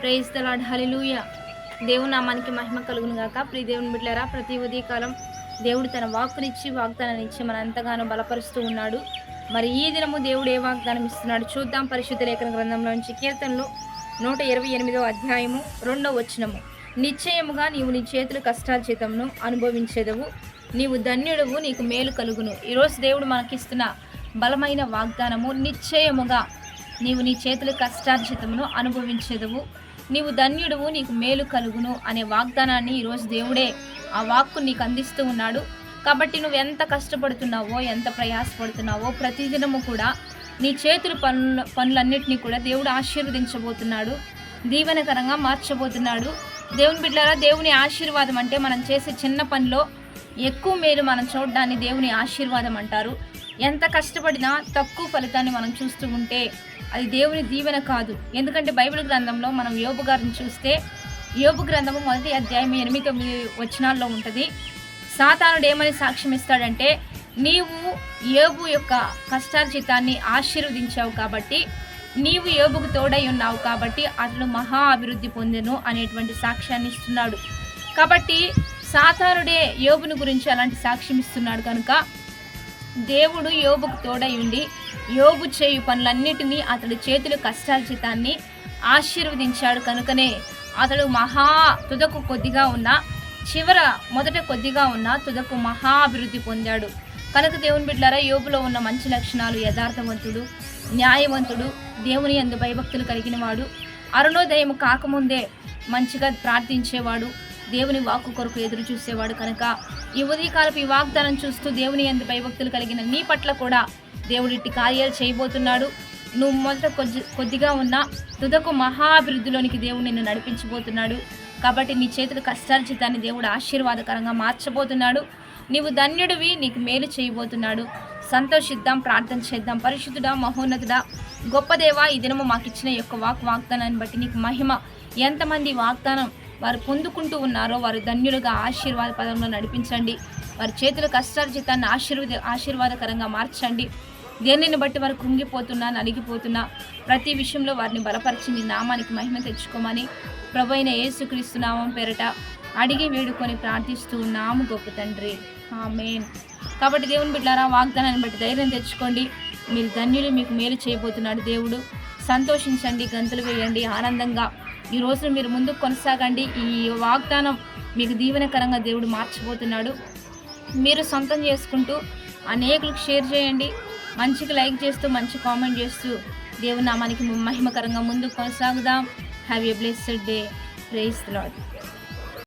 Praise తలాడ్ hallelujah దేవుని నామానికి మహిమ కలుగును గాక. ప్రియ దేవుని బిడ్డలారా ప్రతి ఉదయకాలం దేవుడు తన వాక్కునిచ్చి వాగ్దానాన్ని ఇచ్చి మన ఎంతగానో బలపరుస్తూ ఉన్నాడు. మరి ఈ దినము దేవుడు ఏ వాగ్దానం ఇస్తున్నాడు చూద్దాం పరిశుద్ధ లేఖన గ్రంథంలోంచి కీర్తనలు నూట ఇరవై ఎనిమిదో అధ్యాయము రెండో వచనము. నిశ్చయముగా నీవు నీ చేతుల కష్టార్జితమును అనుభవించేదవు. నీవు ధన్యుడవు నీకు మేలు కలుగును. ఈరోజు దేవుడు మనకిస్తున్న బలమైన వాగ్దానము నిశ్చయముగా నీవు నీ చేతుల కష్టార్జితమును అనుభవించేదవు. నీవు ధన్యుడువు నీకు మేలు కలుగును అనే వాగ్దానాన్ని ఈరోజు దేవుడే ఆ వాక్కు నీకు అందిస్తూ ఉన్నాడు. కాబట్టి నువ్వు ఎంత కష్టపడుతున్నావో ఎంత ప్రయాసపడుతున్నావో ప్రతిదినము కూడా నీ చేతుల పనుల పనులన్నింటినీ కూడా దేవుడు ఆశీర్వదించబోతున్నాడు. దీవెనకరంగా మార్చబోతున్నాడు. దేవుని బిడ్డలారా దేవుని ఆశీర్వాదం అంటే మనం చేసే చిన్న పనిలో ఎక్కువ మేలు మనం చూడడాన్ని దేవుని ఆశీర్వాదం అంటారు. ఎంత కష్టపడినా తక్కువ ఫలితాన్ని మనం చూస్తూ ఉంటే అది దేవుని దీవెన కాదు. ఎందుకంటే బైబిల్ గ్రంథంలో మనం యోబు గారిని చూస్తే యోబు గ్రంథము మొదటి అధ్యాయం ఎనిమిది తొమ్మిది వచనాల్లో ఉంటుంది. సాతానుడు ఏమని సాక్ష్యం ఇస్తాడంటే నీవు యోబు యొక్క కష్టార్జితాన్ని ఆశీర్వదించావు కాబట్టి నీవు యోబుకు తోడై ఉన్నావు కాబట్టి అతను మహా అభివృద్ధి పొందెను అనేటువంటి సాక్ష్యాన్ని ఇస్తున్నాడు. కాబట్టి సాతానుడే యోబును గురించి అలాంటి సాక్ష్యం ఇస్తున్నాడు కనుక దేవుడు యోబుకు తోడై ఉండి యోబు చేయు పనులన్నిటినీ అతడి చేతుల కష్టార్జితాన్ని ఆశీర్వదించాడు కనుకనే అతడు మహా తుదకు కొద్దిగా ఉన్న చివర మొదట కొద్దిగా ఉన్న తుదకు మహా అభివృద్ధి పొందాడు. కనుక దేవుని బిడ్డారా యోబులో ఉన్న మంచి లక్షణాలు యథార్థవంతుడు న్యాయవంతుడు దేవుని ఎందు భయభక్తులు కలిగిన వాడు అరుణోదయం కాకముందే మంచిగా ప్రార్థించేవాడు దేవుని వాక్కు కొరకు ఎదురు చూసేవాడు కనుక. ఈ ఉదయకాలపు ఈ వాగ్దానం చూస్తూ దేవుని అందు భయభక్తులు కలిగిన నీ పట్ల కూడా దేవుడు ఇట్టి కార్యాలు చేయబోతున్నాడు. నువ్వు మొదట కొద్ది కొద్దిగా ఉన్న తుదకు మహాభివృద్ధిలోనికి దేవుడు నిన్ను నడిపించబోతున్నాడు. కాబట్టి నీ చేతులు కష్టార్జితాన్ని దేవుడు ఆశీర్వాదకరంగా మార్చబోతున్నాడు. నీవు ధన్యుడివి నీకు మేలు చేయబోతున్నాడు. సంతోషిద్దాం ప్రార్థన చేద్దాం. పరిశుద్ధుడా మహోన్నతుడా గొప్ప దేవా ఈ దినము మాకు ఇచ్చిన యొక్క వాక్ వాగ్దానాన్ని బట్టి నీకు మహిమ. ఎంతమంది వాగ్దానం వారు పొందుకుంటూ ఉన్నారో వారు ధన్యులుగా ఆశీర్వాద పదంలో నడిపించండి. వారి చేతుల కష్టార్జితాన్ని ఆశీర్వాద ఆశీర్వాదకరంగా మార్చండి. దేనిని బట్టి వారు కృంగిపోతున్నా నలిగిపోతున్నా ప్రతి విషయంలో వారిని బలపరిచి నీ నామానికి మహిమ తెచ్చుకోమని ప్రభు అయిన యేసుక్రీస్తు నామం పేరట అడిగి వేడుకొని ప్రార్థిస్తూ ఉన్నాము గొప్ప తండ్రి. ఆమేన్. కాబట్టి దేవుని బిడ్డారా వాగ్దానాన్ని బట్టి ధైర్యం తెచ్చుకోండి. మీరు ధన్యులు మీకు మేలు చేయబోతున్నాడు దేవుడు. సంతోషించండి గంతులు వేయండి ఆనందంగా ఈ రోజు మీరు ముందుకు కొనసాగండి. ఈ వాగ్దానం మీకు దీవెనకరంగా దేవుడు మార్చిపోతున్నాడు మీరు సొంతం చేసుకుంటూ అనేకులకు షేర్ చేయండి. మంచిగా లైక్ చేస్తూ మంచి కామెంట్ చేస్తూ దేవుని నామానికి మహిమకరంగా ముందుకు కొనసాగుదాం. Have a blessed day praise lord